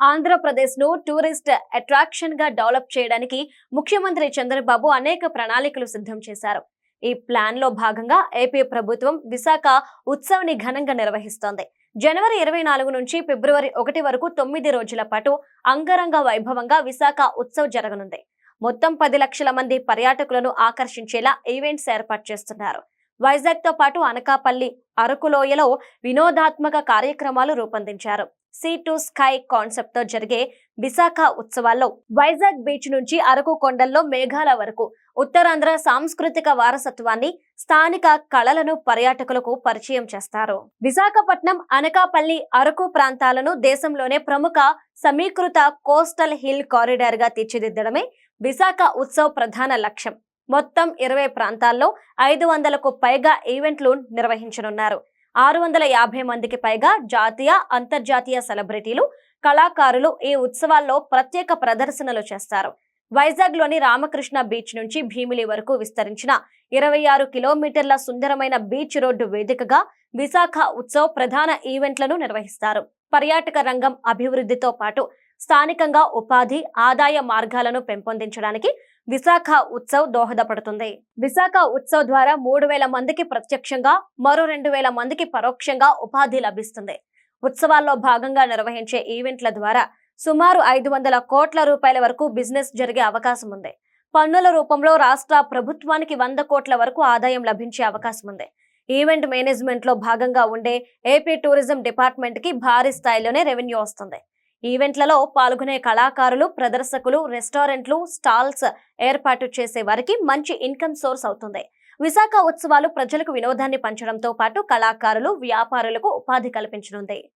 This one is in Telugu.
ఆంధ్రప్రదేశ్ను టూరిస్ట్ అట్రాక్షన్గా డెవలప్ చేయడానికి ముఖ్యమంత్రి చంద్రబాబు అనేక ప్రణాళికలు సిద్ధం చేశారు. ఈ ప్లాన్లో భాగంగా ఏపీ ప్రభుత్వం విశాఖ ఉత్సవ్ని ఘనంగా నిర్వహిస్తోంది. జనవరి ఇరవై నాలుగు నుంచి ఫిబ్రవరి ఒకటి వరకు తొమ్మిది రోజుల పాటు అంగరంగ వైభవంగా విశాఖ ఉత్సవ్ జరగనుంది. మొత్తం పది లక్షల మంది పర్యాటకులను ఆకర్షించేలా ఈవెంట్స్ ఏర్పాటు చేస్తున్నారు. వైజాగ్తో పాటు అనకాపల్లి అరకులోయలో వినోదాత్మక కార్యక్రమాలు రూపొందించారు. సీ టు స్కై కాన్సెప్ట్తో జరిగే విశాఖ ఉత్సవాల్లో వైజాగ్ బీచ్ నుంచి అరకు కొండల్లో మేఘాల వరకు ఉత్తరాంధ్ర సాంస్కృతిక వారసత్వాన్ని స్థానిక కళలను పర్యాటకులకు పరిచయం చేస్తారు. విశాఖపట్నం అనకాపల్లి అరకు ప్రాంతాలను దేశంలోనే ప్రముఖ సమీకృత కోస్టల్ హిల్ కారిడార్గా తీర్చిదిద్దడమే విశాఖ ఉత్సవ్ ప్రధాన లక్ష్యం. మొత్తం ఇరవై ప్రాంతాల్లో ఐదు వందలకు పైగా ఈవెంట్లు నిర్వహించనున్నారు. ఆరు వందల యాభై మందికి పైగా జాతీయ అంతర్జాతీయ సెలబ్రిటీలు కళాకారులు ఈ ఉత్సవాల్లో ప్రత్యేక ప్రదర్శనలు చేస్తారు. వైజాగ్లోని రామకృష్ణ బీచ్ నుంచి భీమిలి వరకు విస్తరించిన ఇరవై ఆరు కిలోమీటర్ల సుందరమైన బీచ్ రోడ్డు వేదికగా విశాఖ ఉత్సవ్ ప్రధాన ఈవెంట్లను నిర్వహిస్తారు. పర్యాటక రంగం అభివృద్ధితో పాటు స్థానికంగా ఉపాధి ఆదాయ మార్గాలను పెంపొందించడానికి విశాఖ ఉత్సవ్ దోహదపడుతుంది. విశాఖ ఉత్సవ్ ద్వారా మూడు వేల మందికి ప్రత్యక్షంగా మరో రెండు వేల మందికి పరోక్షంగా ఉపాధి లభిస్తుంది. ఉత్సవాల్లో భాగంగా నిర్వహించే ఈవెంట్ల ద్వారా సుమారు ఐదు వందల కోట్ల రూపాయల వరకు బిజినెస్ జరిగే అవకాశం ఉంది. పన్నుల రూపంలో రాష్ట్ర ప్రభుత్వానికి వంద కోట్ల వరకు ఆదాయం లభించే అవకాశం ఉంది. ఈవెంట్ మేనేజ్మెంట్లో భాగంగా ఉండే ఏపీ టూరిజం డిపార్ట్మెంట్కి భారీ స్థాయిలోనే రెవెన్యూ వస్తుంది. ఈవెంట్లలో పాల్గొనే కళాకారులు ప్రదర్శకులు రెస్టారెంట్లు స్టాల్స్ ఏర్పాటు చేసే వారికి మంచి ఇన్కమ్ సోర్స్ అవుతుంది. విశాఖ ఉత్సవాలు ప్రజలకు వినోదాన్ని పంచడంతో పాటు కళాకారులు వ్యాపారులకు ఉపాధి కల్పించనుంది.